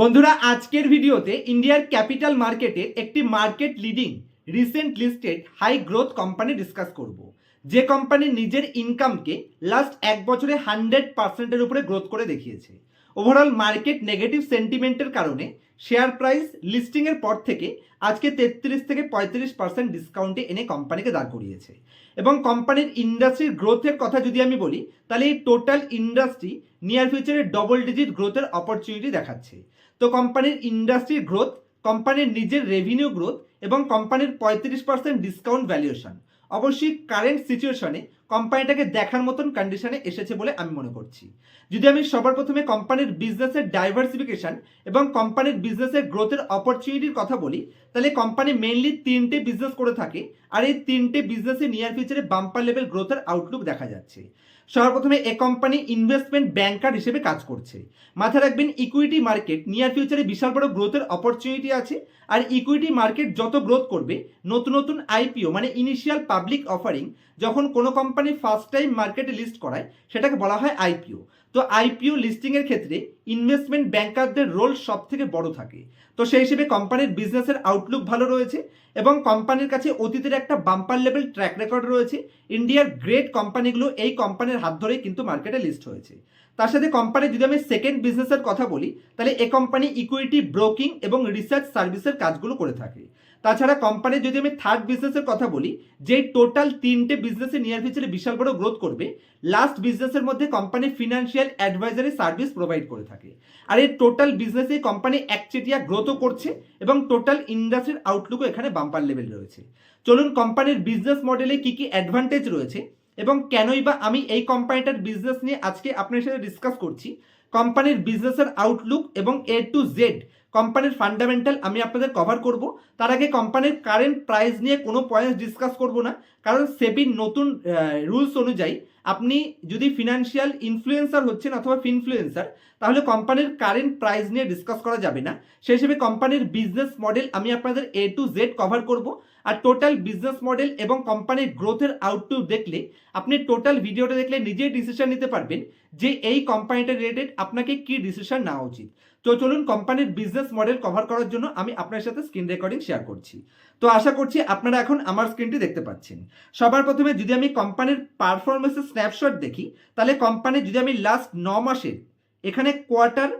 বন্ধুরা, আজকের ভিডিওতে ইন্ডিয়ার ক্যাপিটাল মার্কেটের একটি market leading recent listed high growth company discuss করব। যে কোম্পানি নিজের ইনকামকে লাস্ট এক বছরে হান্ড্রেড পার্সেন্টের উপরে গ্রোথ করে দেখিয়েছে। ওভারঅল মার্কেট নেগেটিভ সেন্টিমেন্টের কারণে শেয়ার প্রাইস লিস্টিংয়ের পর থেকে আজকে তেত্রিশ থেকে পঁয়ত্রিশ পার্সেন্ট ডিসকাউন্টে এনে কোম্পানিকে দাঁড় করিয়েছে। এবং কোম্পানির ইন্ডাস্ট্রির গ্রোথের কথা যদি আমি বলি, তাহলে এই টোটাল ইন্ডাস্ট্রি নিয়ার ফিউচারে ডবল ডিজিট গ্রোথের অপরচুনিটি দেখাচ্ছে। তো কোম্পানির ইন্ডাস্ট্রির গ্রোথ কোম্পানির নিজের রেভিনিউ গ্রোথ এবং কোম্পানির পঁয়ত্রিশ পার্সেন্ট ডিসকাউন্ট ভ্যালুয়েশন অবশ্যই কারেন্ট সিচুয়েশনে কোম্পানিটাকে দেখার মতন কন্ডিশনে এসেছে বলে আমি মনে করছি। যদি আমি সবার প্রথমে কোম্পানির বিজনেসের ডাইভার্সিফিকেশন এবং কোম্পানির বিজনেসের গ্রোথের অপরচুনিটির কথা বলি, তাহলে কোম্পানি মেনলি তিনটে বিজনেস করে থাকে, আর এই তিনটে বিজনেসে নিয়ার ফিউচারে বাম্পার লেভেল গ্রোথের আউটলুক দেখা যাচ্ছে। সবার প্রথমে এ কোম্পানি ইনভেস্টমেন্ট ব্যাংকার হিসেবে কাজ করছে। মাথায় রাখবেন ইকুইটি মার্কেট নিয়ার ফিউচারে বিশাল বড় গ্রোথের অপরচুনিটি আছে। আর ইকুইটি মার্কেট যত গ্রোথ করবে, নতুন নতুন আইপিও মানে ইনিশিয়াল পাবলিক অফারিং যখন কোনো কোম্পানি ফার্স্ট টাইম মার্কেটে লিস্ট করায়, সেটাকে বলা হয় আইপিও তো আইপিও লিস্টিংয়ের ক্ষেত্রে ইনভেস্টমেন্ট ব্যাংকারদের রোল সব থেকে বড় থাকে। তো সেই হিসেবে কোম্পানির বিজনেসের আউটলুক ভালো রয়েছে এবং কোম্পানির কাছে অতীতের একটা বাম্পার লেভেল ট্র্যাক রেকর্ড রয়েছে। ইন্ডিয়ার গ্রেট কোম্পানিগুলো এই কোম্পানির হাত ধরেই কিন্তু মার্কেটে লিস্ট হয়েছে। তার সাথে কোম্পানি যদি আমি সেকেন্ড বিজনেসের কথা বলি, তাহলে এ কোম্পানি ইকুইটি ব্রোকিং এবং রিসার্চ সার্ভিসের কাজগুলো করে থাকে। তাছাড়া কোম্পানির যদি আমি থার্ড বিজনেসের কথা বলি, যে টোটাল তিনটে বিজনেসে নিয়ার ফিউচারে বিশাল বড় গ্রোথ করবে লাস্ট বিজনেসের মধ্যে company financial advisory service provide করে থাকে। আর এই টোটাল বিজনেসে কোম্পানি একচেটিয়া গ্রোথও করছে এবং টোটাল ইন্ডাস্ট্রির আউটলুকও এখানে বাম্পার লেভেল রয়েছে। চলুন কোম্পানির বিজনেস মডেলে কি কি অ্যাডভান্টেজ রয়েছে এবং কেনই বা আমি এই কোম্পানিটার বিজনেস নিয়ে আজকে আপনার সাথে ডিসকাস করছি। কোম্পানির বিজনেসের আউটলুক এবং এ টু জেড কোম্পানির ফান্ডামেন্টাল আমি আপনাদের কভার করব। তার আগে কোম্পানির কারেন্ট প্রাইস নিয়ে কোনো পয়েন্টস ডিসকাস করব না। কারণ সেবির নতুন রুলস অনুযায়ী আপনি যদি ফিনান্সিয়াল ইনফ্লুয়েন্সার হচ্ছেন অথবা ফিনফ্লুয়েন্সার তাহলে কোম্পানির কারেন্ট প্রাইস নিয়ে ডিসকাস করা যাবে না। সেই হিসেবে কোম্পানির বিজনেস মডেল আমি আপনাদের এ টু জেড কভার করব। আর টোটাল বিজনেস মডেল এবং কোম্পানির গ্রোথের আউটলুক দেখলে আপনি টোটাল ভিডিওটা দেখলে নিজেই ডিসিশন নিতে পারবেন যে এই কোম্পানিটা রিলেটেড আপনাকে কি ডিসিশন নেওয়া উচিত। তো চলুন কোম্পানির বিজনেস মডেল কভার করার জন্য আমি আপনার সাথে স্ক্রিন রেকর্ডিং শেয়ার করছি। তো আশা করছি আপনারা এখন আমার স্ক্রিনটি দেখতে পাচ্ছেন। সবার প্রথমে যদি আমি কোম্পানির পারফরমেন্সের স্ন্যাপশট দেখি, তাহলে কোম্পানির যদি আমি লাস্ট ন মাসের, এখানে কোয়ার্টার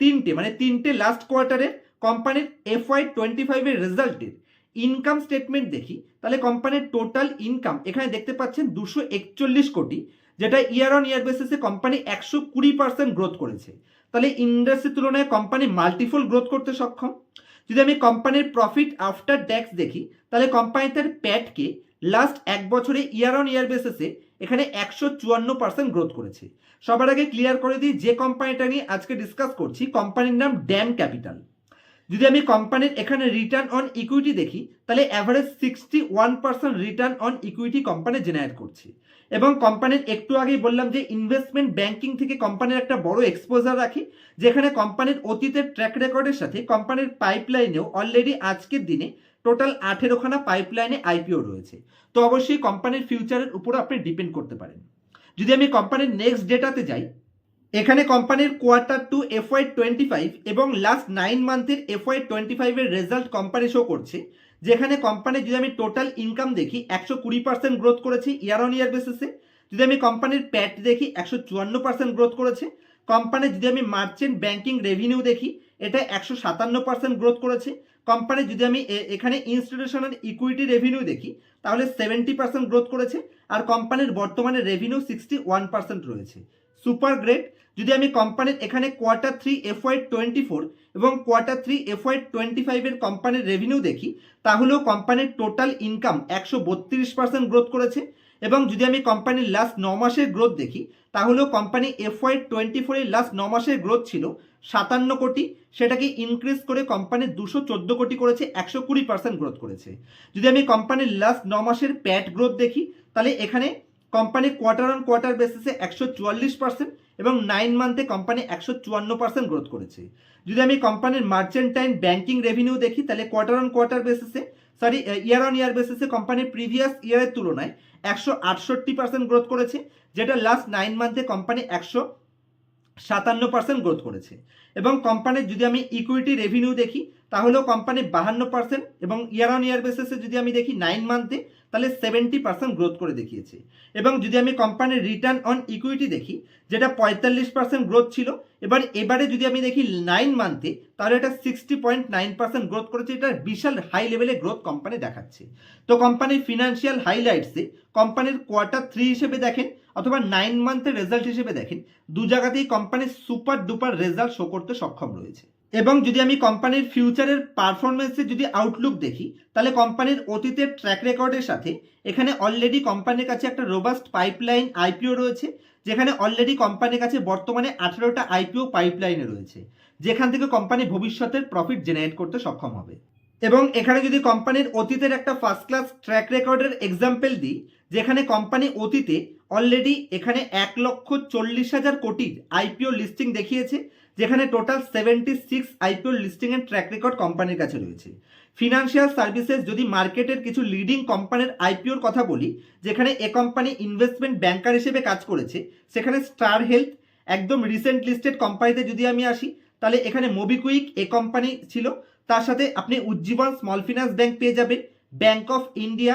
তিনটে মানে তিনটে লাস্ট কোয়ার্টারের কোম্পানির এফওয়াই টোয়েন্টি ফাইভের রেজাল্টের ইনকাম স্টেটমেন্ট দেখি, তাহলে কোম্পানির টোটাল ইনকাম এখানে দেখতে পাচ্ছেন দুশো একচল্লিশ কোটি, যেটা ইয়ার অন ইয়ার বেসিসে কোম্পানি একশো কুড়ি পার্সেন্ট গ্রোথ করেছে। তাহলে ইন্ডাস্ট্রির তুলনায় কোম্পানি মাল্টিফোল গ্রোথ করতে সক্ষম। যদি আমি কোম্পানির প্রফিট আফটার ট্যাক্স দেখি, তাহলে কোম্পানি তার প্যাটকে লাস্ট এক বছরে ইয়ার অন ইয়ার বেসিসে এখানে একশো চুয়ান্ন পার্সেন্ট গ্রোথ করেছে। সবার আগে ক্লিয়ার করে দিই, যে কোম্পানিটা নিয়ে আজকে ডিসকাস করছি কোম্পানির নাম ড্যাম ক্যাপিটাল যদি আমি কোম্পানির এখানে রিটার্ন অন ইকুইটি দেখি, তাহলে average sixty one percent return on equity company generate করছে। এবং কোম্পানির একটু আগেই বললাম যে ইনভেস্টমেন্ট ব্যাংকিং থেকে কোম্পানির একটা বড় এক্সপোজার রাখে, যেখানে কোম্পানির অতীতের ট্র্যাক রেকর্ডের সাথে কোম্পানির পাইপলাইনেও অলরেডি আজকের দিনে টোটাল আঠেরোখানা পাইপলাইনে আইপিও রয়েছে। তো অবশ্যই কোম্পানির ফিউচারের উপর আপনি ডিপেন্ড করতে পারেন। যদি আমি কোম্পানির নেক্সট ডেটাতে যাই, এখানে কোম্পানির quarter two FY twenty five এবং লাস্ট নাইন মান্থের এফওয়াই টোয়েন্টি ফাইভের রেজাল্ট কোম্পানি শো করছে, যেখানে কোম্পানির যদি আমি টোটাল ইনকাম দেখি একশো কুড়ি পার্সেন্ট গ্রোথ করেছে ইয়ার অন ইয়ার বেসিসে যদি আমি কোম্পানির প্যাট দেখি একশো চুয়ান্ন পার্সেন্ট গ্রোথ করেছে কোম্পানির যদি আমি মার্চেন্ট ব্যাংকিং রেভিনিউ দেখি, এটা একশো সাতান্ন পার্সেন্ট গ্রোথ করেছে কোম্পানির যদি আমি এখানে ইনস্টিটিউশনাল ইকুইটি রেভিনিউ দেখি, তাহলে সেভেন্টি পার্সেন্ট গ্রোথ করেছে, আর কোম্পানির বর্তমানে রেভিনিউ সিক্সটি ওয়ান পার্সেন্ট রয়েছে। সুপার গ্রেট যদি আমি কোম্পানির এখানে quarter three FY twenty four এবং কোয়ার্টার থ্রি এফওয়াই টোয়েন্টি ফাইভের কোম্পানির রেভিনিউ দেখি, তাহলেও কোম্পানির টোটাল ইনকাম একশো বত্রিশ পার্সেন্ট গ্রোথ করেছে, এবং যদি আমি কোম্পানির লাস্ট ন মাসের গ্রোথ দেখি, তাহলেও কোম্পানি এফওয়াই টোয়েন্টি ফোরের লাস্ট ন মাসের গ্রোথ ছিল সাতান্ন কোটি, সেটাকে ইনক্রিজ করে কোম্পানির দুশো চোদ্দ কোটি করেছে, একশো কুড়ি পার্সেন্ট গ্রোথ করেছে। যদি আমি কোম্পানির লাস্ট ন মাসের প্যাট গ্রোথ দেখি, তাহলে এখানে কোম্পানি কোয়ার্টার অন কোয়ার্টার বেসিসে একশো চুয়াল্লিশ পার্সেন্ট এবং নাইন মান্থে কোম্পানি একশো চুয়ান্ন পার্সেন্ট গ্রোথ করেছে। যদি আমি কোম্পানির মার্চেন্টাইন ব্যাংকিং রেভিনিউ দেখি, তাহলে কোয়ার্টার অন কোয়ার্টার বেসিসে সরি ইয়ার অন ইয়ার বেসিসে কোম্পানির প্রিভিয়াস ইয়ারের তুলনায় একশো আটষট্টি পার্সেন্ট গ্রোথ করেছে, যেটা লাস্ট নাইন মান্থে কোম্পানি একশো সাতান্ন পার্সেন্ট গ্রোথ করেছে। এবং কোম্পানির যদি আমি ইকুইটি রেভিনিউ দেখি, তাহলেও কোম্পানি বাহান্ন পার্সেন্ট এবং ইয়ার অন ইয়ার বেসিসে যদি আমি দেখি নাইন মান্থে তাহলে সেভেন্টি পার্সেন্ট গ্রোথ করে দেখিয়েছে। এবং যদি আমি কোম্পানির রিটার্ন অন ইকুইটি দেখি, যেটা পঁয়তাল্লিশ পার্সেন্ট গ্রোথ ছিল, এবার এবারে যদি আমি দেখি নাইন মান্থে তাহলে এটা sixty point nine percent growth করেছে, এটা বিশাল হাই লেভেলে গ্রোথ কোম্পানি দেখাচ্ছে। তো কোম্পানির ফিনান্সিয়াল হাইলাইটসে কোম্পানির কোয়ার্টার থ্রি হিসেবে দেখেন অথবা নাইন মান্থের রেজাল্ট হিসেবে দেখেন, দু জায়গাতেই company super duper result show করতে সক্ষম রয়েছে। এবং যদি আমি কোম্পানির ফিউচারের পারফরমেন্সের যদি আউটলুক দেখি, তাহলে কোম্পানির অতীতের ট্র্যাক রেকর্ডের সাথে এখানে অলরেডি কোম্পানির কাছে একটা রোবাস্ট পাইপলাইন আইপিও রয়েছে, যেখানে অলরেডি কোম্পানির কাছে বর্তমানে আঠেরোটা আইপিও পাইপলাইনে রয়েছে, যেখান থেকে কোম্পানি ভবিষ্যতের প্রফিট জেনারেট করতে সক্ষম হবে। এবং এখানে যদি কোম্পানির অতীতের একটা ফার্স্ট ক্লাস ট্র্যাক রেকর্ডের এক্সাম্পল দিই, যেখানে কোম্পানি অতীতে অলরেডি এখানে এক লক্ষ চল্লিশ হাজার কোটির আইপিও লিস্টিং দেখিয়েছে, যেখানে টোটাল সেভেন্টি সিক্স আইপিও লিস্টিংয়ের ট্র্যাক রেকর্ড কোম্পানির কাছে রয়েছে। ফিনান্সিয়াল সার্ভিসেস যদি মার্কেটের কিছু লিডিং কোম্পানির আইপিওর কথা বলি, যেখানে এ কোম্পানি ইনভেস্টমেন্ট ব্যাংকার হিসেবে কাজ করেছে, সেখানে স্টার হেলথ একদম রিসেন্ট লিস্টেড কোম্পানিতে যদি আমি আসি, তাহলে এখানে মোবিকুইক এ কোম্পানি ছিল তার সাথে আপনি উজ্জীবন স্মল ফিনান্স ব্যাংক পেয়ে যাবেন Bank of India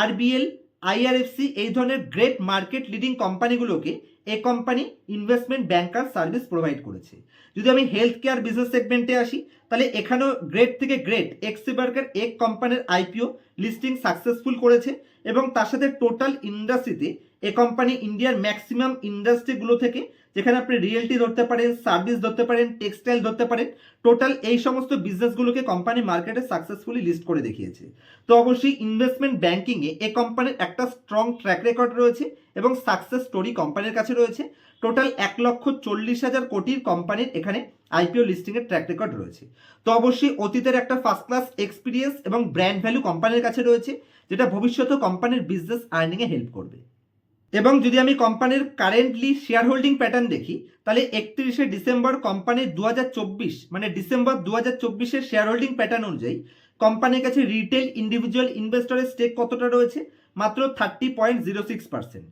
RBL IRFC এই ধরনের গ্রেট মার্কেট লিডিং কোম্পানিগুলোকে এ company investment banker service provide করেছে। যদি আমি হেলথ কেয়ার বিজনেস সেগমেন্টে আসি, তাহলে এখানেও গ্রেট থেকে গ্রেট এক্সিবার্কের এক কোম্পানির আইপিও লিস্টিং সাকসেসফুল করেছে এবং তার সাথে টোটাল ইন্ডাস্ট্রিতে এ কোম্পানি ইন্ডিয়ার ম্যাক্সিমাম ইন্ডাস্ট্রিগুলো থেকে যেখানে আপনি রিয়েলটি ধরতে পারেন সার্ভিস ধরতে পারেন টেক্সটাইল ধরতে পারেন টোটাল এই সমস্ত বিজনেসগুলোকে কোম্পানি মার্কেটে সাকসেসফুলি লিস্ট করে দেখিয়েছে। তো অবশ্যই ইনভেস্টমেন্ট ব্যাংকিংয়ে এ কোম্পানির একটা স্ট্রং ট্র্যাক রেকর্ড রয়েছে এবং সাকসেস স্টোরি কোম্পানির কাছে রয়েছে। টোটাল এক লক্ষ চল্লিশ হাজার কোটির কোম্পানির এখানে আইপিও লিস্টিংয়ের ট্র্যাক রেকর্ড রয়েছে। তো অবশ্যই অতীতের একটা ফার্স্ট ক্লাস এক্সপিরিয়েন্স এবং ব্র্যান্ড ভ্যালু কোম্পানির কাছে রয়েছে, যেটা ভবিষ্যতে কোম্পানির বিজনেস আর্নিংয়ে হেল্প করবে। এবং যদি আমি কোম্পানির কারেন্টলি শেয়ার হোল্ডিং প্যাটার্ন দেখি, তাহলে একত্রিশে ডিসেম্বর কোম্পানির দু হাজার চব্বিশ মানে ডিসেম্বর দু হাজার চব্বিশের শেয়ার হোল্ডিং প্যাটার্ন অনুযায়ী কোম্পানির কাছে রিটেল ইন্ডিভিজুয়াল ইনভেস্টরের স্টেক কতটা রয়েছে? মাত্র thirty point zero six percent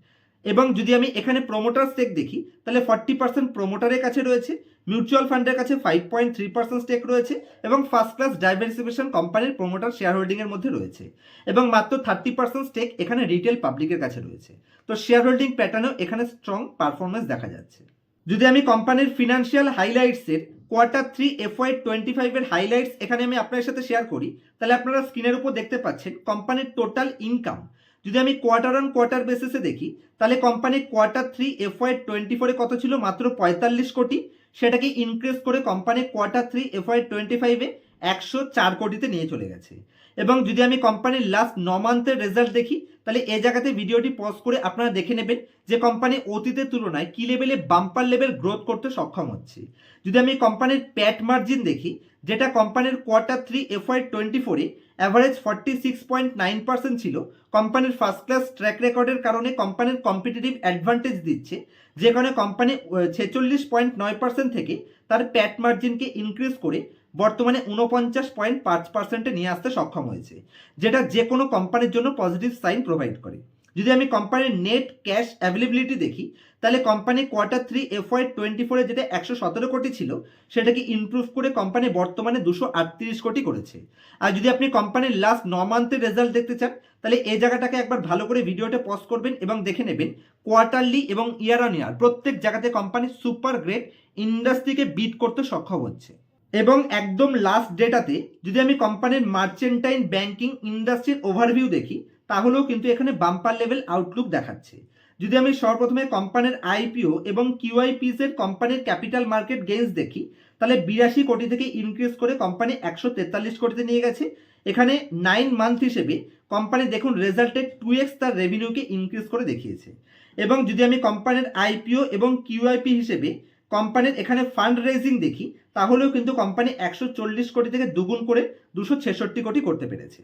এবং যদি আমি এখানে প্রোমোটার স্টেক দেখি, তাহলে ফর্টি পার্সেন্ট প্রোমোটারের কাছে রয়েছে। মিউচুয়াল ফান্ডের কাছে five point three percent stake রয়েছে এবং ফার্স্ট ক্লাস ডাইভার্সিফিকেশন কোম্পানির প্রোমোটার শেয়ার হোল্ডিংয়ের মধ্যে রয়েছে এবং মাত্র থার্টি পার্সেন্ট স্টেক এখানে রিটেল পাবলিকের কাছে রয়েছে। তো শেয়ার হোল্ডিং প্যাটার্নেও এখানে স্ট্রং পারফরমেন্স দেখা যাচ্ছে। যদি আমি কোম্পানির ফিনান্সিয়াল হাইলাইটসের কোয়ার্টার থ্রি এফওয়াই টোয়েন্টি ফাইভের হাইলাইটস এখানে আমি আপনার সাথে শেয়ার করি, তাহলে আপনারা স্ক্রিনের উপর দেখতে পাচ্ছেন কোম্পানির টোটাল ইনকাম যদি আমি কোয়ার্টার অন কোয়ার্টার বেসিসে দেখি, তাহলে company quarter three FY twenty ফোরে কত ছিল? মাত্র পঁয়তাল্লিশ কোটি। সেটাকে ইনক্রিজ করে company quarter three FY twenty ফাইভে একশো চার কোটিতে নিয়ে চলে গেছে। এবং যদি আমি কোম্পানির লাস্ট ন মান্থের রেজাল্ট দেখি, তাহলে এ জায়গাতে ভিডিওটি পজ করে আপনারা দেখে নেবেন যে কোম্পানি অতীতের তুলনায় কি লেভেলে বাম্পার লেভেল গ্রোথ করতে সক্ষম হচ্ছে। যদি আমি কোম্পানির প্যাট মার্জিন দেখি, যেটা কোম্পানির কোয়ার্টার থ্রি এফওয়াই টোয়েন্টি ফোরে average forty six point nine percent ছিল। কোম্পানির ফার্স্ট ক্লাস ট্র্যাক রেকর্ডের কারণে কোম্পানির কম্পিটিটিভ অ্যাডভান্টেজ দিচ্ছে। যেখানে কোম্পানি ছেচল্লিশ পয়েন্ট নয় পার্সেন্ট থেকে তার প্যাট মার্জিনকে ইনক্রিজ করে বর্তমানে উনপঞ্চাশ পয়েন্ট পাঁচ পার্সেন্টে নিয়ে আসতে সক্ষম হয়েছে। যেটা যে কোনো কোম্পানির জন্য পজিটিভ সাইন প্রোভাইড করে। যদি আমি কোম্পানির নেট ক্যাশ অ্যাভেলেবিলিটি দেখি, তাহলে company quarter three FY twenty ফোরে যেটা একশো সতেরো কোটি ছিল, সেটাকে ইমপ্রুভ করে কোম্পানি বর্তমানে দুশো আটত্রিশ কোটি করেছে। আর যদি আপনি কোম্পানির লাস্ট ন মান্থের রেজাল্ট দেখতে চান, তাহলে এই জায়গাটাকে একবার ভালো করে ভিডিওটা পজ করবেন এবং দেখে নেবেন কোয়ার্টারলি এবং ইয়ার অন ইয়ার প্রত্যেক জায়গাতে কোম্পানি সুপার গ্রেট ইন্ডাস্ট্রিকে বিট করতে সক্ষম হচ্ছে। এবং একদম লাস্ট ডেটাতে যদি আমি কোম্পানির মার্চেন্টাইন ব্যাংকিং ইন্ডাস্ট্রির ওভারভিউ দেখি তাহলেও কিন্তু এখানে বাম্পার লেভেল আউটলুক দেখাচ্ছে। যদি আমি সর্বপ্রথমে কোম্পানির আইপিও এবং কিউআইপিস এর কোম্পানির ক্যাপিটাল মার্কেট গেইনস দেখি, তাহলে বিরাশি কোটি থেকে ইনক্রিজ করে কোম্পানি একশো তেতাল্লিশ কোটিতে নিয়ে গেছে। এখানে নাইন মান্থ হিসেবে কোম্পানি দেখুন রেজাল্টে টু এক্স তার রেভিনিউকে ইনক্রিজ করে দেখিয়েছে। এবং যদি আমি কোম্পানির আইপিও এবং কিউআইপি হিসেবে কোম্পানির এখানে ফান্ড রেজিং দেখি, তাহলেও কিন্তু কোম্পানি একশো চল্লিশ কোটি থেকে দুগুণ করে দুশো ছেষট্টি কোটি করতে পেরেছে।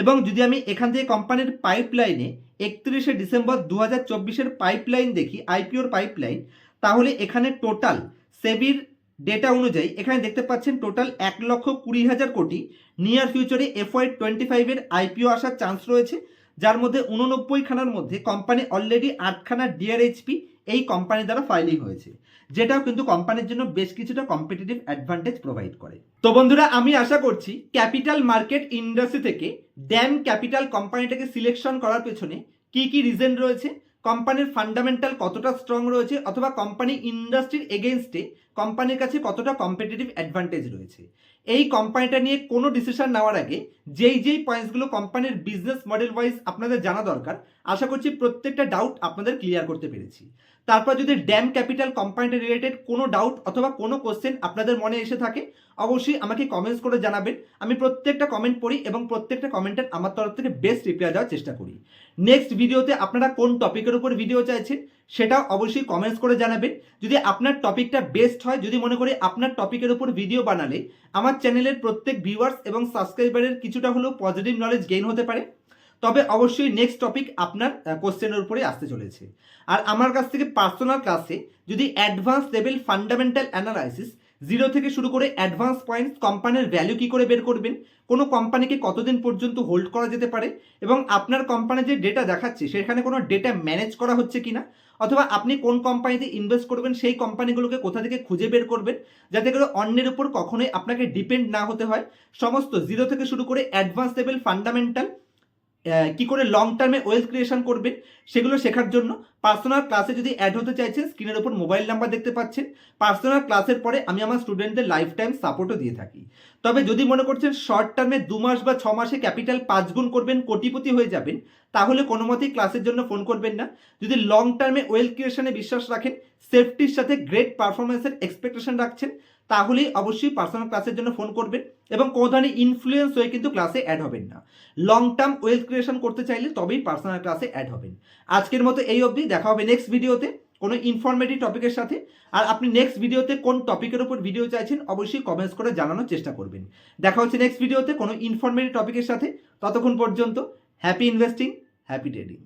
এবং যদি আমি এখান থেকে কোম্পানির পাইপলাইনে একত্রিশে ডিসেম্বর দু হাজার চব্বিশের পাইপলাইন দেখি আইপিওর পাইপলাইন তাহলে এখানে টোটাল সেবির ডেটা অনুযায়ী এখানে দেখতে পাচ্ছেন টোটাল এক লক্ষ কুড়ি হাজার কোটি। নিয়ার ফিউচারে এফওয়াই টোয়েন্টি ফাইভের আইপিও আসার চান্স রয়েছে, যার মধ্যে উননব্বই খানার মধ্যে কোম্পানি অলরেডি আটখানা ডিআরএইচপি এই কোম্পানি দ্বারা ফাইলিং হয়েছে, যেটাও কিন্তু কোম্পানির জন্য বেশ কিছুটা কম্পিটিটিভ অ্যাডভান্টেজ প্রোভাইড করে। তো বন্ধুরা, আমি আশা করছি ক্যাপিটাল মার্কেট ইন্ডাস্ট্রি থেকে ড্যাম ক্যাপিটাল কোম্পানিটাকে সিলেকশন করার পেছনে কি কি রিজন রয়েছে কোম্পানির ফান্ডামেন্টাল কতটা স্ট্রং রয়েছে, অথবা কোম্পানি ইন্ডাস্ট্রির এগেনস্টে কোম্পানির কাছে কতটা কম্পিটিটিভ অ্যাডভান্টেজ রয়েছে। এই কোম্পানিটা নিয়ে কোনো ডিসিশন নেওয়ার আগে যেই যেই পয়েন্টসগুলো কোম্পানির বিজনেস মডেল ওয়াইজ আপনাদের জানা দরকার, আশা করছি প্রত্যেকটা ডাউট আপনাদের ক্লিয়ার করতে পেরেছি। তারপর যদি ড্যাম ক্যাপিটাল কোম্পানিটা রিলেটেড কোনো ডাউট অথবা কোনো কোশ্চেন আপনাদের মনে এসে থাকে, অবশ্যই আমাকে কমেন্টস করে জানাবেন। আমি প্রত্যেকটা কমেন্ট পড়ি এবং প্রত্যেকটা কমেন্টের আমার তরফ থেকে বেস্ট রিপ্লাই দেওয়ার চেষ্টা করি। নেক্সট ভিডিওতে আপনারা কোন টপিকের উপর ভিডিও চাইছেন, সেটাও অবশ্যই কমেন্টস করে জানাবেন। যদি আপনার টপিকটা বেস্ট হয়, যদি মনে করি আপনার টপিকের উপর ভিডিও বানালে, আমার চ্যানেলের প্রত্যেক ভিউয়ার্স এবং সাবস্ক্রাইবারের কিছুটা হলেও পজিটিভ নলেজ গেইন হতে পারে। তবে অবশ্যই নেক্সট টপিক আপনার কোশ্চেনের উপরে আসতে চলেছে। আর আমার কাছ থেকে পার্সোনাল ক্লাসে যদি advance level fundamental analysis zero থেকে শুরু করে অ্যাডভান্স পয়েন্টস কোম্পানির ভ্যালু কী করে বের করবেন, কোনো কোম্পানিকে কতদিন পর্যন্ত হোল্ড করা যেতে পারে, এবং আপনার কোম্পানি যে ডেটা দেখাচ্ছে, সেখানে কোনো ডেটা ম্যানেজ করা হচ্ছে কি না অথবা আপনি কোন কোম্পানিতে ইনভেস্ট করবেন, সেই কোম্পানিগুলোকে কোথা থেকে খুঁজে বের করবেন, যাতে করে অন্যের উপর কখনোই আপনাকে ডিপেন্ড না হতে হয়, সমস্ত জিরো থেকে শুরু করে অ্যাডভান্স লেভেল ফান্ডামেন্টাল কি করে লং টার্মে ওয়েলথ ক্রিয়েশন করবেন সেগুলো শেখার জন্য পার্সোনাল ক্লাসে যদি অ্যাড হতে চাইছেন স্ক্রিনের ওপর মোবাইল নাম্বার দেখতে পাচ্ছেন পার্সোনাল ক্লাসের পরে আমি আমার স্টুডেন্টদের লাইফ টাইম সাপোর্টও দিয়ে থাকি। তবে যদি মনে করছেন শর্ট টার্মে দু মাস বা ছ মাসে ক্যাপিটাল পাঁচ গুণ করবেন, কোটিপতি হয়ে যাবেন, তাহলে কোনো মতেই ক্লাসের জন্য ফোন করবেন না। যদি লং টার্মে ওয়েলথ ক্রিয়েশনে বিশ্বাস রাখেন সেফটির সাথে গ্রেট পারফরমেন্সের এক্সপেকটেশন রাখছেন তাহলেই অবশ্যই পার্সোনাল ক্লাসের জন্য ফোন করবেন এবং কোনো ধরনের ইনফ্লুয়েন্স হয়ে কিন্তু ক্লাসে অ্যাড হবেন না। লং টার্ম ওয়েলথ ক্রিয়েশন করতে চাইলে তবেই পার্সোনাল ক্লাসে অ্যাড হবেন। আজকের মতো এই অবধি দেখা হবে নেক্সট ভিডিওতে কোনো ইনফরমেটিভ টপিকের সাথে। আর আপনি নেক্সট ভিডিওতে কোন টপিকের উপর ভিডিও চাইছেন অবশ্যই কমেন্টস করে জানানোর চেষ্টা করবেন। দেখা হচ্ছে নেক্সট ভিডিওতে কোনো ইনফরমেটিভ টপিকের সাথে। ততক্ষণ পর্যন্ত হ্যাপি ইনভেস্টিং হ্যাপি ট্রেডিং